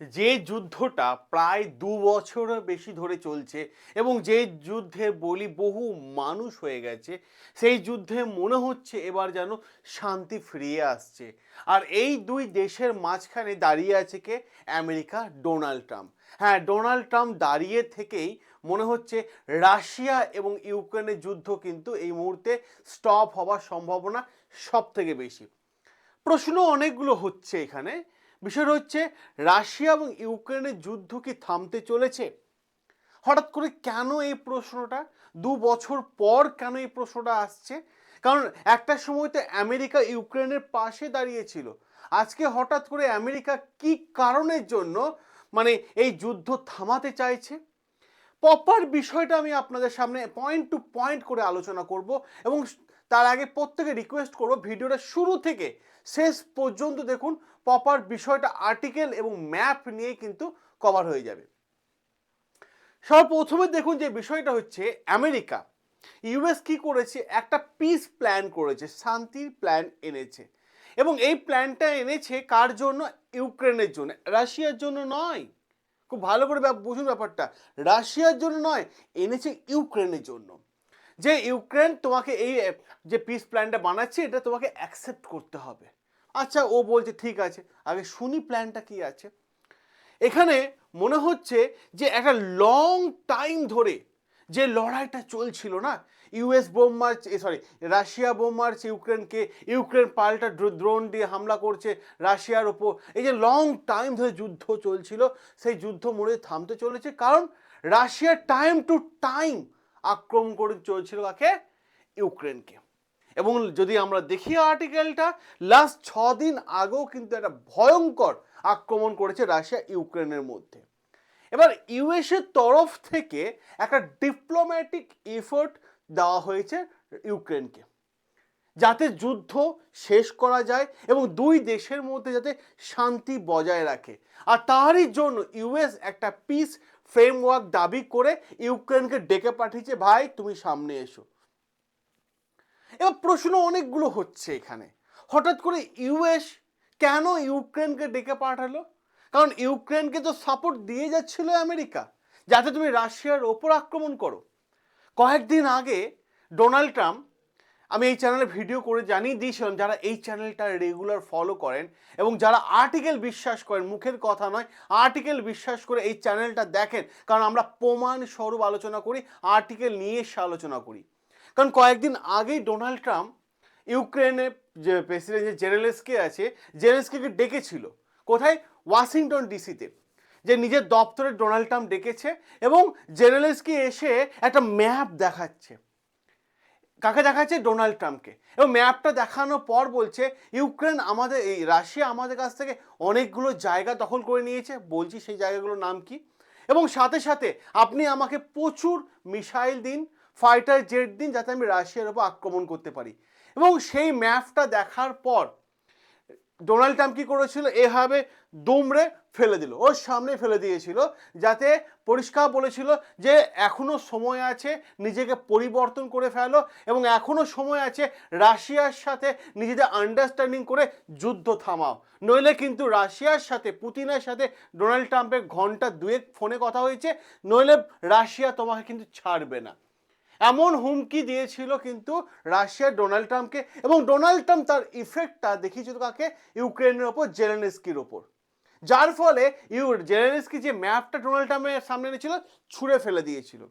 যে যুদ্ধটা প্রায় দু বছরের বেশি ধরে চলছে এবং যে যুদ্ধে বলি বহু মানুষ হয়ে গেছে, সেই যুদ্ধে মনে হচ্ছে এবার যেন শান্তি ফিরিয়ে আসছে। আর এই দুই দেশের মাঝখানে দাঁড়িয়ে আছে কে? America, Donald Trump. হ্যাঁ ডোনাল্ড ট্রাম্প দাঁড়িয়ে থেকেই মনে হচ্ছে রাশিয়া এবং ইউক্রেনের যুদ্ধ কিন্তু এই মুহূর্তে স্টপ হওয়ার সম্ভাবনা সব থেকে বেশি। প্রশ্ন অনেকগুলো হচ্ছে এখানে। বিষয়টা হচ্ছে, রাশিয়া এবং ইউক্রেনের যুদ্ধ কি থামতে চলেছে? হঠাৎ করে কেন এই প্রশ্নটা? দু বছর পর কেন এই প্রশ্নটা আসছে? কারণ একটা সময় তো আমেরিকা ইউক্রেনের পাশে দাঁড়িয়েছিল। আজকে হঠাৎ করে আমেরিকা কি কারণের জন্য মানে এই যুদ্ধ থামাতে চাইছে? প্রপার বিষয়টা আমি আপনাদের সামনে পয়েন্ট টু পয়েন্ট করে আলোচনা করব এবং তার আগে প্রত্যেকে রিকোয়েস্ট করব, ভিডিওটা শুরু থেকে শেষ পর্যন্ত দেখুন প্রপার বিষয়টা আর্টিকেল এবং ম্যাপ নিয়ে কিন্তু কভার হয়ে যাবে। সর্বপ্রথমে দেখুন যে বিষয়টা হচ্ছে আমেরিকা। ইউএস কি করেছে? একটা পিস প্ল্যান করেছে, শান্তির প্ল্যান এনেছে। এবং এই প্ল্যানটা এনেছে কার জন্য? ইউক্রেনের জন্য। রাশিয়ার জন্য নয়। খুব ভালো করে বুঝুন ব্যাপারটা। রাশিয়ার জন্য নয়, এনেছে ইউক্রেনের জন্য। যে ইউক্রেন তোমাকে এই যে পিস প্ল্যানটা বানাচ্ছে, এটা তোমাকে অ্যাকসেপ্ট করতে হবে। আচ্ছা ও বলছে, ঠিক আছে, আগে শুনি প্ল্যানটা কি আছে। এখানে মনে হচ্ছে যে একটা লং টাইম ধরে যে লড়াইটা চলছিল না ইউএস বোম মারছে সরি রাশিয়া বোম মারছে ইউক্রেনকে, ইউক্রেন পাল্টা ড্রোন দিয়ে হামলা করছে রাশিয়ার ওপর। এই যে লং টাইম ধরে যুদ্ধ চলছিল, সেই যুদ্ধ মনে থামতে চলেছে, কারণ রাশিয়া টাইম টু টাইম আক্রমণ করে চলছিল কাকে? ইউক্রেনকে। এবং যদি আমরা দেখি আর্টিকেলটা লাস্ট ছ দিন আগেও কিন্তু একটা ভয়ঙ্কর আক্রমণ করেছে রাশিয়া ইউক্রেনের মধ্যে। এবার ইউএসের তরফ থেকে একটা ডিপ্লোম্যাটিক এফোর্ট দেওয়া হয়েছে ইউক্রেনকে, যাতে যুদ্ধ শেষ করা যায় এবং দুই দেশের মধ্যে যাতে শান্তি বজায় রাখে। আর তারই জন্য ইউএস একটা পিস ফ্রেমওয়ার্ক দাবি করে ইউক্রেনকে ডেকে পাঠিয়েছে, ভাই, তুমি সামনে এসো। এবার প্রশ্ন অনেকগুলো হচ্ছে এখানে। হঠাৎ করে ইউএস কেন ইউক্রেনকে ডেকে পাঠালো? কারণ ইউক্রেনকে তো সাপোর্ট দিয়ে যাচ্ছিল আমেরিকা, যাতে তুমি রাশিয়ার ওপর আক্রমণ করো। কয়েকদিন আগে ডোনাল্ড ট্রাম্প, আমি এই চ্যানেলে ভিডিও করে জানিয়ে দিয়েছিলাম, যারা এই চ্যানেলটা রেগুলার ফলো করেন এবং যারা আর্টিকেল বিশ্বাস করেন, মুখের কথা নয় আর্টিকেল বিশ্বাস করে এই চ্যানেলটা দেখেন, কারণ আমরা প্রমাণ স্বরূপ আলোচনা করি আর্টিকেল নিয়ে এসে আলোচনা করি। কারণ কয়েকদিন আগেই ডোনাল্ড ট্রাম্প ইউক্রেনের যে প্রেসিডেন্ট যে জেনেলেসকে আছে জেনেলেসকে ডেকেছিল। কোথায়? ওয়াশিংটন ডিসিতে। যে নিজের দপ্তরে ডোনাল্ড ট্রাম্প ডেকেছে এবং জেনেলেসকে এসে একটা ম্যাপ দেখাচ্ছে। কাকে দেখাচ্ছে? ডোনাল্ড ট্রাম্পকে। এবং ম্যাপটা দেখানোর পর বলছে ইউক্রেন আমাদের এই, রাশিয়া আমাদের কাছ থেকে অনেকগুলো জায়গা দখল করে নিয়েছে। বলছি সেই জায়গাগুলোর নাম কি? এবং সাথে সাথে আপনি আমাকে প্রচুর মিসাইল দিন ফাইটার জেট দিন যাতে আমি রাশিয়ার ওপর আক্রমণ করতে পারি। এবং সেই ম্যাপটা দেখার পর ডোনাল্ড ট্রাম্প কি করেছিল? এভাবে দুমড়ে ফেলে দিল। ওর সামনে ফেলে দিয়েছিল যাতে পরিষ্কার বলেছিল যে এখনও সময় আছে নিজেকে পরিবর্তন করে ফেলো এবং এখনও সময় আছে রাশিয়ার সাথে নিজেদের আন্ডারস্ট্যান্ডিং করে যুদ্ধ থামাও। নইলে কিন্তু রাশিয়ার সাথে, পুতিনের সাথে ডোনাল্ড ট্রাম্পের ঘণ্টা দুয়েক ফোনে কথা হয়েছে, নইলে রাশিয়া তোমাকে কিন্তু ছাড়বে না। এমন হুমকি দিয়েছিল কিন্তু রাশিয়ার ডোনাল্ড ট্রাম্পকে এবং ডোনাল্ড ট্রাম্প তার ইফেক্টটা দেখিয়েছিল কাকে? ইউক্রেনের ওপর, জেলেনস্কির ওপর। যার ফলে ইউ, জেলেনস্কি যে ম্যাপটা ডোনাল্ড ট্রাম্পের সামনে এনেছিল, ছুঁড়ে ফেলে দিয়েছিল।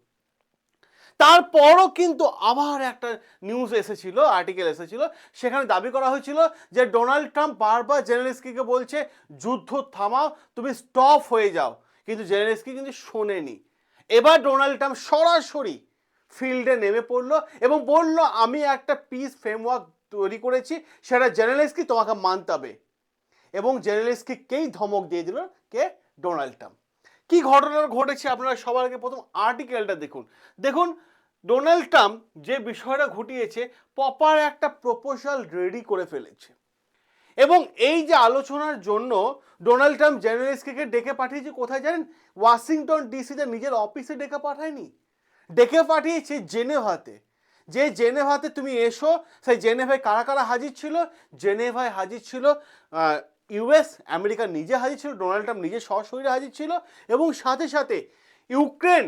তারপরও কিন্তু আবার একটা নিউজ এসেছিল আর্টিকেল এসেছিল, সেখানে দাবি করা হয়েছিল যে ডোনাল্ড ট্রাম্প বারবার জেলেনস্কিকে বলছে, যুদ্ধ থামাও, তুমি স্টপ হয়ে যাও। কিন্তু জেলেনস্কি কিন্তু শোনেনি। এবার ডোনাল্ড ট্রাম্প সরাসরি ফিল্ডে নেমে পড়ল এবং বলল, আমি একটা পিস ফ্রেমওয়ার্ক তৈরি করেছি, সেটা জেনারেলিস্টকে তোমাকে মানতে হবে। এবং জেনারেলিস্টকেই ধমক দিয়ে দিল? কে? ডোনাল্ড ট্রাম্প কি ঘটনা ঘটেছে আপনারা সবার আগে প্রথম আর্টিকেলটা দেখুন। দেখুন ডোনাল্ড ট্রাম্প যে বিষয়টা ঘটিয়েছে প্রপার একটা প্রপোজাল রেডি করে ফেলেছে। এবং এই যে আলোচনার জন্য ডোনাল্ড ট্রাম্প জেনারেলিস্টকে ডেকে পাঠিয়েছে, কোথায় জানেন? ওয়াশিংটন ডিসিতে নিজের অফিসে ডেকে পাঠায়নি। ডেকে পাঠিয়েছে জেনেভাতে। যে জেনেভাতে তুমি এসো, সেই জেনেভায় কারা কারা হাজির ছিল? জেনেভায় হাজির ছিল ইউএস আমেরিকা নিজে হাজির ছিল, ডোনাল্ড ট্রাম্প নিজে সশরীরে হাজির ছিল, এবং সাথে সাথে ইউক্রেন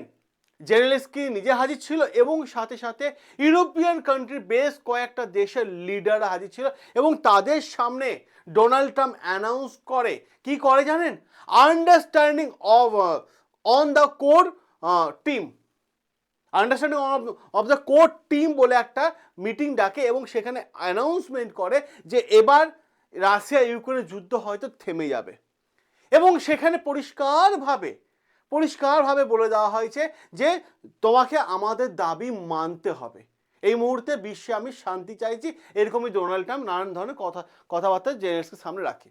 জেনেলেস্কি নিজে হাজির ছিল, এবং সাথে সাথে ইউরোপিয়ান কান্ট্রি বেশ কয়েকটা দেশের লিডাররা হাজির ছিল, এবং তাদের সামনে ডোনাল্ড ট্রাম্প অ্যানাউন্স করে। কি করে জানেন? Understanding of on the core team understanding of of the court team বলে একটা মিটিং ডাকে এবং সেখানে অ্যানাউন্সমেন্ট করে যে এবার রাশিয়া ইউক্রেনের যুদ্ধ হয়তো থেমে যাবে। এবং সেখানে পরিষ্কারভাবে পরিষ্কারভাবে বলে দেওয়া হয়েছে যে তোমাকে আমাদের দাবি মানতে হবে। এই মুহূর্তে বিশ্বে আমি শান্তি চাইছি, এরকমই ডোনাল্ড ট্রাম্প নানান ধরনের কথা, কথাবার্তা জেনারেলসকে সামনে রাখে।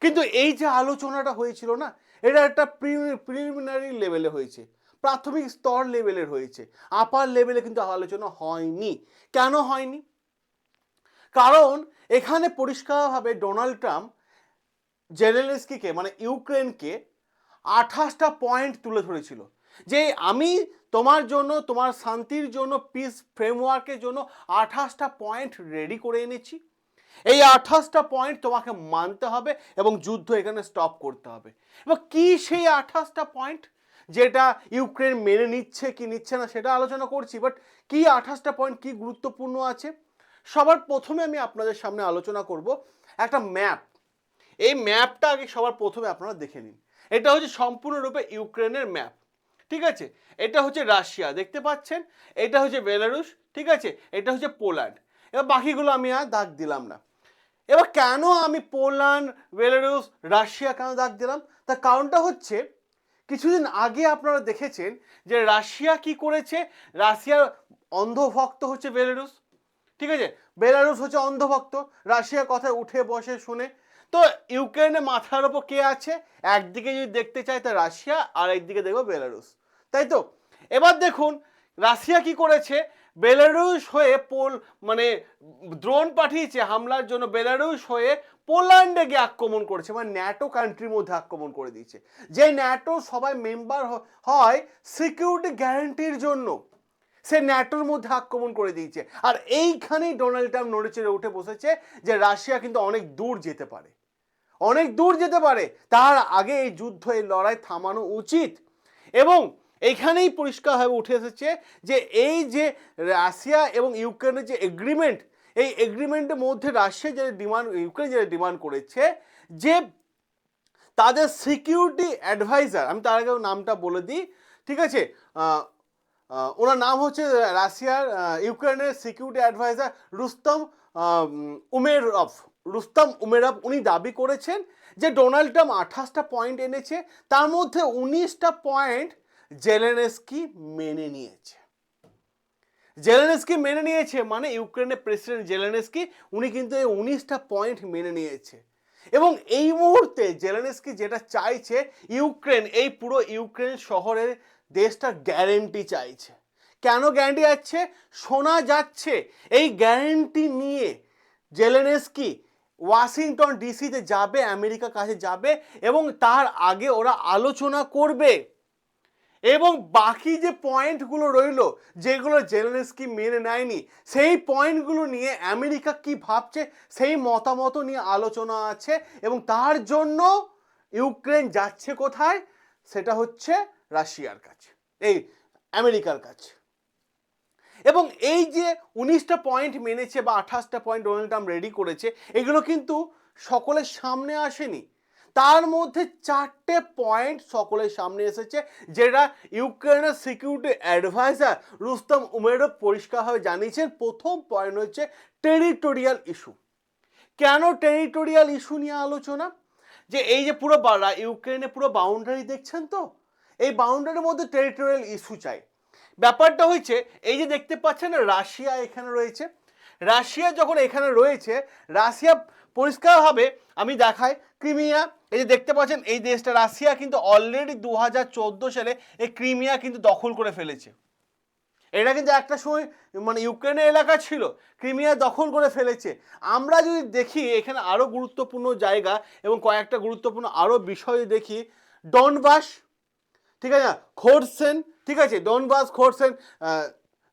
কিন্তু এই যে আলোচনাটা হয়েছিল না, এটা একটা প্রিলিমিনারি লেভেলে হয়েছে। প্রাথমিক স্তর লেভেলের হয়েছে। আপার লেভেলে কিন্তু আলোচনা হয়নি। কেন হয়নি? কারণ এখানে পরিষ্কারভাবে ডোনাল্ড ট্রাম্প জেলেনস্কিকে মানে ইউক্রেনকে আঠাশটা পয়েন্ট তুলে ধরেছিল। যে আমি তোমার জন্য, তোমার শান্তির জন্য পিস ফ্রেমওয়ার্কের জন্য আঠাশটা পয়েন্ট রেডি করে এনেছি। এই আঠাশটা পয়েন্ট তোমাকে মানতে হবে এবং যুদ্ধ এখানে স্টপ করতে হবে। এবার কি সেই আঠাশটা পয়েন্ট যেটা ইউক্রেন মেনে নিচ্ছে কি নিচ্ছে না সেটা আলোচনা করছি বাট কি আঠাশটা পয়েন্ট কি গুরুত্বপূর্ণ আছে? সবার প্রথমে আমি আপনাদের সামনে আলোচনা করব একটা ম্যাপ এই ম্যাপটা আগে সবার প্রথমে আপনারা দেখে নিন। এটা হচ্ছে সম্পূর্ণরূপে ইউক্রেনের ম্যাপ ঠিক আছে? এটা হচ্ছে রাশিয়া, দেখতে পাচ্ছেন? এটা হচ্ছে বেলারুশ, ঠিক আছে? এটা হচ্ছে পোল্যান্ড। এবার বাকিগুলো আমি আর দাগ দিলাম না। এবার কেন আমি পোল্যান্ড, বেলারুশ, রাশিয়া কেন দাগ দিলাম? তার কারণটা হচ্ছে কিছুদিন আগে আপনারা দেখেছেন যে রাশিয়া কি করেছে? রাশিয়ার অন্ধভক্ত হচ্ছে বেলারুস ঠিক আছে? বেলারুস হচ্ছে অন্ধভক্ত। রাশিয়ার কথায় উঠে বসে শুনে। তো ইউক্রেনের মাথার ওপর কে আছে? একদিকে যদি দেখতে চাই তা রাশিয়া, আর একদিকে দেখব বেলারুস তাই তো? এবার দেখুন, রাশিয়া কি করেছে? বেলারুস হয়ে পোল মানে ড্রোন পাঠিয়েছে হামলার জন্য। বেলারুস হয়ে পোল্যান্ডে গিয়ে আক্রমণ করেছে মানে ন্যাটো কান্ট্রির মধ্যে আক্রমণ করে দিয়েছে। যে ন্যাটো সবাই মেম্বার হয় সিকিউরিটি গ্যারান্টির জন্য, সে ন্যাটোর মধ্যে আক্রমণ করে দিয়েছে। আর এইখানেই ডোনাল্ড ট্রাম্প নড়ে চড়ে উঠে বসেছে যে রাশিয়া কিন্তু অনেক দূর যেতে পারে। অনেক দূর যেতে পারে। তার আগে এই যুদ্ধ, এই লড়াই থামানো উচিত। এবং এইখানেই পরিষ্কারভাবে উঠে এসেছে যে এই যে রাশিয়া এবং ইউক্রেনের যে এগ্রিমেন্ট এই এগ্রিমেন্টের মধ্যে রাশিয়া যে ডিমান্ড ইউক্রেন যে ডিমান্ড করেছে, যে তাদের সিকিউরিটি অ্যাডভাইজার আমি তার আগে নামটা বলে দিই, ঠিক আছে? ওনার নাম হচ্ছে রাশিয়ার ইউক্রেনের security adviser Rustem Umerov. Rustem Umerov উনি দাবি করেছেন যে ডোনাল্ড ট্রাম্প আঠাশটা পয়েন্ট এনেছে, তার মধ্যে উনিশটা পয়েন্ট জেলেনেস্কি মেনে নিয়েছে। জেলেনস্কি মেনে নিয়েছে মানে ইউক্রেনের প্রেসিডেন্ট জেলেনস্কি, উনি কিন্তু এই উনিশটা পয়েন্ট মেনে নিয়েছে। এবং এই মুহূর্তে জেলেনস্কি যেটা চাইছে, ইউক্রেন, এই পুরো ইউক্রেন শহরের দেশটা গ্যারেন্টি চাইছে। কেন গ্যারেন্টি যাচ্ছে শোনা যাচ্ছে, এই গ্যারেন্টি নিয়ে জেলেনস্কি ওয়াশিংটন ডিসিতে যাবে, আমেরিকার কাছে যাবে, এবং তার আগে ওরা আলোচনা করবে। এবং বাকি যে পয়েন্টগুলো রইল, যেগুলো জেলেনস্কি মেনে নেয়নি, সেই পয়েন্টগুলো নিয়ে আমেরিকা কি ভাবছে, সেই মতামত নিয়ে আলোচনা আছে এবং তার জন্য ইউক্রেন যাচ্ছে কোথায়? সেটা হচ্ছে রাশিয়ার কাছে, এই আমেরিকার কাছে। এবং এই যে উনিশটা পয়েন্ট মেনেছে বা আঠাশটা পয়েন্ট ডোনাল্ড ট্রাম্প রেডি করেছে, এগুলো কিন্তু সকলের সামনে আসেনি। তার মধ্যে চারটে পয়েন্ট সকলের সামনে এসেছে, যেটা ইউক্রেনের সিকিউরিটি অ্যাডভাইজার রুস্তম উমেরভ পরিষ্কারভাবে জানিয়েছেন। প্রথম পয়েন্ট হচ্ছে টেরিটোরিয়াল ইস্যু কেন টেরিটোরিয়াল ইস্যু নিয়ে আলোচনা? যে এই যে পুরো ইউক্রেনে পুরো বাউন্ডারি দেখছেন তো? এই বাউন্ডারির মধ্যে টেরিটোরিয়াল ইস্যু চাই। ব্যাপারটা হয়েছে, এই যে দেখতে পাচ্ছেন রাশিয়া এখানে রয়েছে। রাশিয়া যখন এখানে রয়েছে, রাশিয়া পরিষ্কারভাবে আমি দেখাই, ক্রিমিয়া এই যে দেখতে পাচ্ছেন, এই দেশটা রাশিয়া কিন্তু অলরেডি দু হাজার চোদ্দ সালে এই ক্রিমিয়া কিন্তু দখল করে ফেলেছে। এটা কিন্তু একটা সময় মানে ইউক্রেনের এলাকা ছিল, ক্রিমিয়া দখল করে ফেলেছে। আমরা যদি দেখি, এখানে আরও গুরুত্বপূর্ণ জায়গা এবং কয়েকটা গুরুত্বপূর্ণ আরও বিষয় দেখি, ডনবাস, ঠিক আছে খোরসেন, ঠিক আছে? ডনবাস, খোরসেন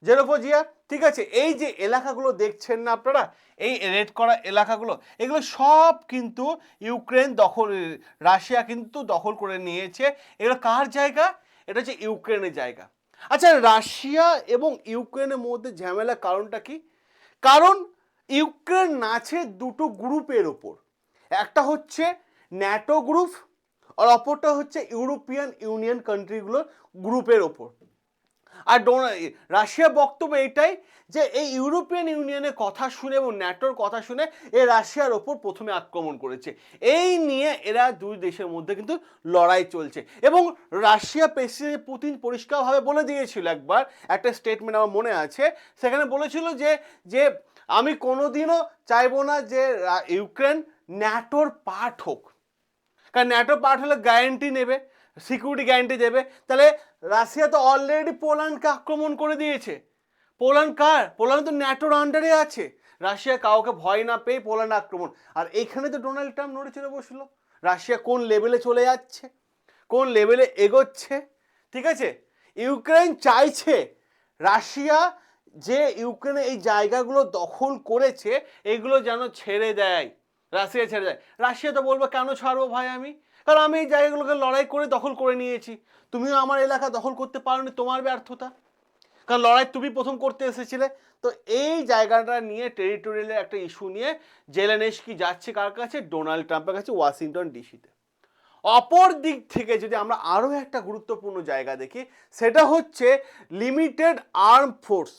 জেরোফোজিয়া ঠিক আছে? এই যে এলাকাগুলো দেখছেন না আপনারা? এই রেড করা এলাকাগুলো, এগুলো সব কিন্তু ইউক্রেন দখল, রাশিয়া কিন্তু দখল করে নিয়েছে। এগুলো কার জায়গা? এটা হচ্ছে ইউক্রেনের জায়গা। আচ্ছা রাশিয়া এবং ইউক্রেনের মধ্যে ঝামেলা কারণটা কি? কারণ ইউক্রেন নাচে দুটো গ্রুপের ওপর। একটা হচ্ছে ন্যাটো গ্রুপ, আর অপরটা হচ্ছে ইউরোপিয়ান ইউনিয়ন কান্ট্রিগুলোর গ্রুপের ওপর। আর ডোনা- রাশিয়া বক্তব্য এটাই যে এই ইউরোপিয়ান ইউনিয়নের কথা শুনে এবং ন্যাটোর কথা শুনে এ রাশিয়ার ওপর প্রথমে আক্রমণ করেছে। এই নিয়ে এরা দুই দেশের মধ্যে কিন্তু লড়াই চলছে এবং রাশিয়া প্রেসিডেন্ট পুতিন পরিষ্কারভাবে বলে দিয়েছিল একবার, একটা স্টেটমেন্ট আমার মনে আছে, সেখানে বলেছিল যে যে আমি কোনোদিনও চাইব না যে ইউক্রেন ন্যাটোর পার্ট হোক। কারণ ন্যাটো পার্ট হলে গ্যারেন্টি নেবে সিকিউরিটি গ্যারেন্টি দেবে। তাহলে রাশিয়া তো অলরেডি পোল্যান্ডকে আক্রমণ করে দিয়েছে। পোল্যান্ড কার? পোল্যান্ড তো ন্যাটোর আন্ডারে আছে। রাশিয়া কাউকে ভয় না পেয়ে পোল্যান্ড আক্রমণ। আর এইখানে তো ডোনাল্ড ট্রাম্প নড়ে চলে বসল। রাশিয়া কোন লেভেলে চলে যাচ্ছে? কোন লেভেলে এগোচ্ছে? ঠিক আছে? ইউক্রেন চাইছে। রাশিয়া যে ইউক্রেনে এই জায়গাগুলো দখল করেছে, এগুলো যেন ছেড়ে দেয়। রাশিয়া ছেড়ে দেয়। রাশিয়া তো বলব, কেন ছাড়বো ভাই আমি? কারণ আমি এই জায়গাগুলোকে লড়াই করে দখল করে নিয়েছি। তুমিও আমার এলাকা দখল করতে পারোনি, তোমার ব্যর্থতা। কারণ লড়াই তুমি প্রথম করতে এসেছিলে। তো এই জায়গাটা নিয়ে টেরিটোরিয়ালের একটা ইস্যু নিয়ে জেলেনেস্কি যাচ্ছে কার কাছে? ডোনাল্ড ট্রাম্পের কাছে, ওয়াশিংটন ডিসিতে। অপর দিক থেকে যদি আমরা আরও একটা গুরুত্বপূর্ণ জায়গা দেখি, সেটা হচ্ছে লিমিটেড আর্ম ফোর্স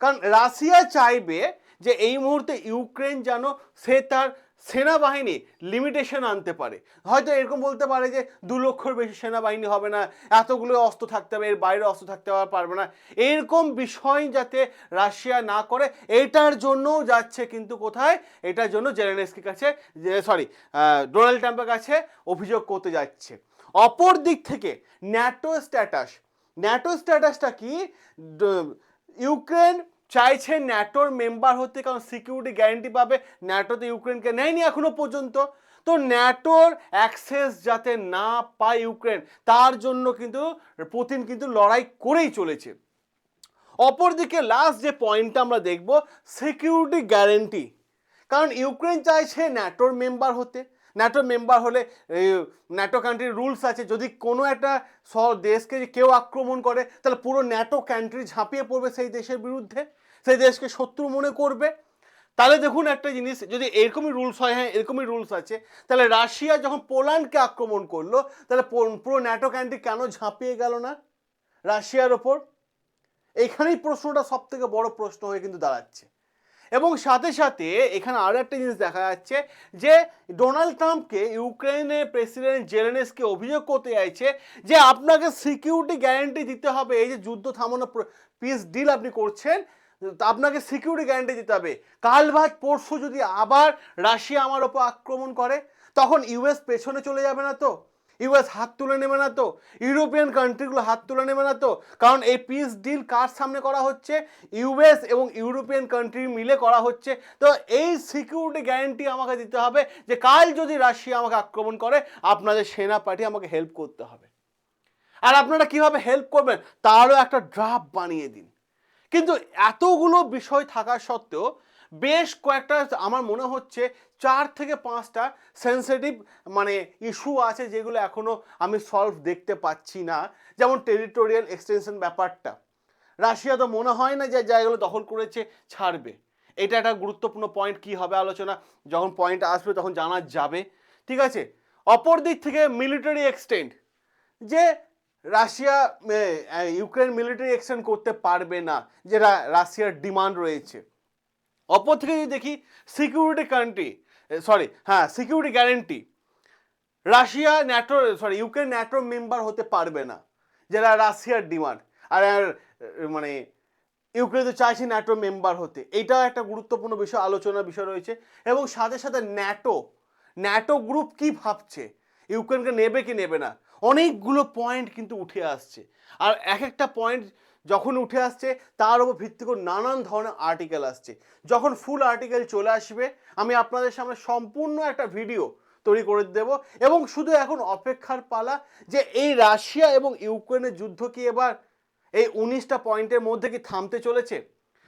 কারণ রাশিয়া চাইবে যে এই মুহূর্তে ইউক্রেন যেন সে তার সেনাবাহিনী লিমিটেশন আনতে পারে। হয়তো এরকম বলতে পারে যে দু লক্ষর বেশি সেনাবাহিনী হবে না, এতগুলো অস্ত্র থাকতে হবে, এর বাইরে অস্ত্র থাকতে পারবে না। এরকম বিষয় যাতে রাশিয়া না করে, এটার জন্যও যাচ্ছে কিন্তু কোথায়? এটার জন্য জেলেনস্কির কাছে সরি ডোনাল্ড ট্রাম্পের কাছে অভিযোগ করতে যাচ্ছে। অপর দিক থেকে ন্যাটো স্ট্যাটাস ন্যাটো স্ট্যাটাসটা কি? ইউক্রেন চাইছে ন্যাটোর মেম্বার হতে, কারণ সিকিউরিটি গ্যারেন্টি পাবে। ন্যাটো তো ইউক্রেনকে নেয়নি এখনও পর্যন্ত। তো ন্যাটোর অ্যাক্সেস যাতে না পায় ইউক্রেন, তার জন্য কিন্তু পুতিন কিন্তু লড়াই করেই চলেছে। অপরদিকে লাস্ট যে পয়েন্টটা আমরা দেখব সিকিউরিটি গ্যারেন্টি কারণ ইউক্রেন চাইছে ন্যাটোর মেম্বার হতে। ন্যাটো মেম্বার হলে ন্যাটো কান্ট্রির রুলস আছে। যদি কোনো একটা স- দেশকে কেউ আক্রমণ করে, তাহলে পুরো ন্যাটো কান্ট্রি ঝাঁপিয়ে পড়বে সেই দেশের বিরুদ্ধে, সেই দেশকে শত্রু মনে করবে। তাহলে দেখুন একটা জিনিস, যদি এরকমই রুলস হয় হ্যাঁ এরকমই রুলস আছে, তাহলে রাশিয়া যখন পোল্যান্ডকে আক্রমণ করল, তাহলে পুরো ন্যাটো কান্ট্রি কেন ঝাঁপিয়ে গেল না রাশিয়ার ওপর? এইখানেই প্রশ্নটা সব থেকে বড় প্রশ্ন হয়ে কিন্তু দাঁড়াচ্ছে। এবং সাথে সাথে এখানে আরও একটা জিনিস দেখা যাচ্ছে যে ডোনাল্ড ট্রাম্পকে ইউক্রেনের প্রেসিডেন্ট জেলেনেসকে অভিযোগ করতে চাইছে যে আপনাকে সিকিউরিটি গ্যারান্টি দিতে হবে, এই যে যুদ্ধ থামানো পিস ডিল আপনি করছেন, আপনাকে সিকিউরিটি গ্যারান্টি দিতে হবে। কাল ভাত পরশু যদি আবার রাশিয়া আমার ওপর আক্রমণ করে, তখন ইউএস পেছনে চলে যাবে না তো? ইউএস হাত তুলে নেবে না তো। ইউরোপিয়ান কান্ট্রিগুলো হাত তুলে নেবে না তো। কারণ এই পিস ডিল কার সামনে করা হচ্ছে? ইউএস এবং ইউরোপিয়ান কান্ট্রি মিলে করা হচ্ছে। তো এই সিকিউরিটি গ্যারান্টি আমাকে দিতে হবে যে কাল যদি রাশিয়া আমাকে আক্রমণ করে, আপনাদের সেনা পাঠিয়ে আমাকে হেল্প করতে হবে। আর আপনারা কীভাবে হেল্প করবেন? তারও একটা ড্রাফট বানিয়ে দিন। কিন্তু এতগুলো বিষয় থাকা সত্ত্বেও বেশ কয়েকটা আমার মনে হচ্ছে চার থেকে পাঁচটা সেন্সিটিভ মানে ইস্যু আছে যেগুলো এখনও আমি সলভ দেখতে পাচ্ছি না। যেমন টেরিটোরিয়াল এক্সটেনশন ব্যাপারটা। রাশিয়া তো মনে হয় না যে জায়গাগুলো দখল করেছে, ছাড়বে। এটা একটা গুরুত্বপূর্ণ পয়েন্ট কি হবে আলোচনা। যখন পয়েন্ট আসবে তখন জানা যাবে। ঠিক আছে? অপর দিক থেকে মিলিটারি এক্সটেন্ড যে রাশিয়া ইউক্রেন মিলিটারি এক্সটেন্ড করতে পারবে না যেটা রাশিয়ার ডিমান্ড রয়েছে। অপর থেকে যদি দেখি সিকিউরিটি কান্ট্রি সরি হ্যাঁ security guarantee Russia NATO sorry Ukraine NATO member হতে পারবে না যেটা রাশিয়ার ডিমান্ড আর মানে ইউক্রেন তো চাইছে ন্যাটো মেম্বার হতে। এটাও একটা গুরুত্বপূর্ণ বিষয়, আলোচনার বিষয় রয়েছে, এবং সাথে সাথে ন্যাটো ন্যাটো গ্রুপ কি ভাবছে? ইউক্রেনকে নেবে কি নেবে না, অনেকগুলো পয়েন্ট কিন্তু উঠে আসছে। আর এক একটা পয়েন্ট যখন উঠে আসছে, তার উপর ভিত্তি করে নানান ধরনের আর্টিকেল আসছে। যখন ফুল আর্টিকেল চলে আসবে, আমি আপনাদের সামনে সম্পূর্ণ একটা ভিডিও তৈরি করে দেব এবং শুধু এখন অপেক্ষার পালা যে এই রাশিয়া এবং ইউক্রেনের যুদ্ধ কি এবার এই উনিশটা পয়েন্টের মধ্যে কি থামতে চলেছে?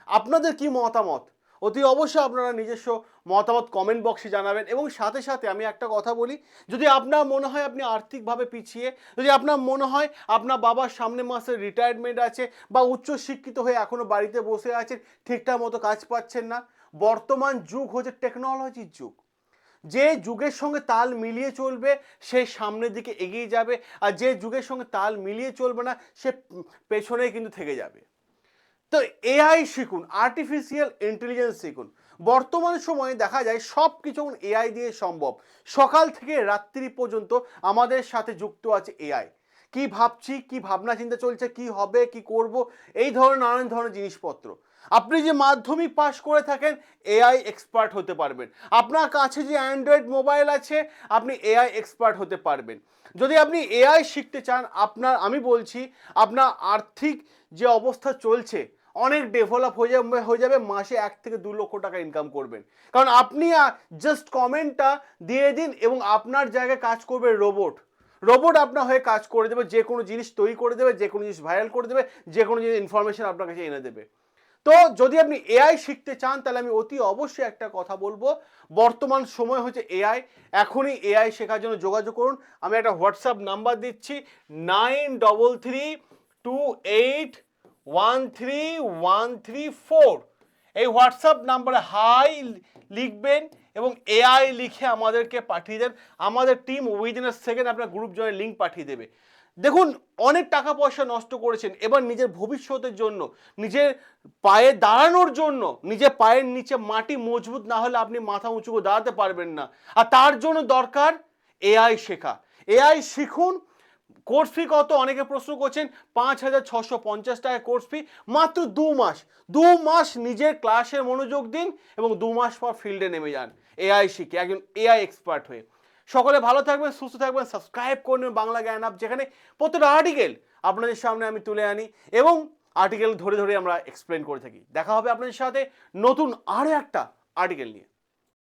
আপনাদের কি মতামত? অতি অবশ্যই আপনারা নিজস্ব মতামত কমেন্ট বক্সে জানাবেন। এবং সাথে সাথে আমি একটা কথা বলি, যদি আপনার মনে হয় আপনি আর্থিকভাবে পিছিয়ে, যদি আপনার মনে হয় আপনার বাবার সামনে মাসে রিটায়ারমেন্ট আছে বা উচ্চ শিক্ষিত হয়ে এখনও বাড়িতে বসে আছেন, ঠিকঠাক মতো কাজ পাচ্ছেন না, বর্তমান যুগ হচ্ছে টেকনোলজির যুগ। যে যুগের সঙ্গে তাল মিলিয়ে চলবে, সে সামনের দিকে এগিয়ে যাবে, আর যে যুগের সঙ্গে তাল মিলিয়ে চলবে না, সে পেছনেই কিন্তু থেকে যাবে। তো এআই শিখুন আর্টিফিশিয়াল ইন্টেলিজেন্স শিখুন। বর্তমান সময়ে দেখা যায় সব কিছু এআই দিয়ে সম্ভব। সকাল থেকে রাত্রি পর্যন্ত আমাদের সাথে যুক্ত আছে এআই কি ভাবছি, কি ভাবনা চিন্তা চলছে, কি হবে, কি করব, এই ধরনের নানান ধরনের জিনিসপত্র। আপনি যে মাধ্যমিক পাশ করে থাকেন এআই এক্সপার্ট হতে পারবেন। আপনার কাছে যে অ্যান্ড্রয়েড মোবাইল আছে, আপনি এআই এক্সপার্ট হতে পারবেন। যদি আপনি এআই শিখতে চান, আপনার, আমি বলছি, আপনার আর্থিক যে অবস্থা চলছে অনেক ডেভেলপ হয়ে যাবে হয়ে যাবে, মাসে এক থেকে দু লক্ষ টাকা ইনকাম করবেন। কারণ আপনি জাস্ট কমেন্টটা দিয়ে দিন এবং আপনার জায়গায় কাজ করবে রোবট রোবট আপনার হয়ে কাজ করে দেবে, যে কোনো জিনিস তৈরি করে দেবে, যে কোনো জিনিস ভাইরাল করে দেবে, যে কোনো জিনিস ইনফরমেশন আপনার কাছে এনে দেবে। তো যদি আপনি এআই শিখতে চান, তাহলে আমি অতি অবশ্যই একটা কথা বলব। বর্তমান সময় হচ্ছে এআই এখনই এআই শেখার জন্য যোগাযোগ করুন। আমি একটা হোয়াটসঅ্যাপ নাম্বার দিচ্ছি nine double three two eight one three one three four এই হোয়াটসঅ্যাপ নাম্বারে হাই লিখবেন এবং এআই লিখে আমাদেরকে পাঠিয়ে দেন। আমাদের টিম উইদিন সেকেন্ড আপনার গ্রুপ জয়ের লিঙ্ক পাঠিয়ে দেবে। দেখুন, অনেক টাকা পয়সা নষ্ট করেছেন। এবার নিজের ভবিষ্যতের জন্য, নিজের পায়ে দাঁড়ানোর জন্য, নিজের পায়ের নিচে মাটি মজবুত না হলে আপনি মাথা উঁচু করে দাঁড়াতে পারবেন না। আর তার জন্য দরকার এআই শেখা। এআই শিখুন কোর্স ফি কত? অনেকে প্রশ্ন করছেন পাঁচ হাজার ছশো পঞ্চাশ টাকা কোর্স ফি। মাত্র দু মাস দু মাস নিজের ক্লাসে মনোযোগ দিন এবং দু মাস পর ফিল্ডে নেমে যান এআই শিখে, একজন এআই এক্সপার্ট হয়ে। সকলে ভালো থাকবেন, সুস্থ থাকবেন সাবস্ক্রাইব করবেন বাংলা জ্ঞান আপ যেখানে প্রত্যেকটা আর্টিকেল আপনাদের সামনে আমি তুলে আনি এবং আর্টিকেল ধরে ধরে আমরা এক্সপ্লেন করে থাকি। দেখা হবে আপনাদের সাথে নতুন আরও একটা আর্টিকেল নিয়ে।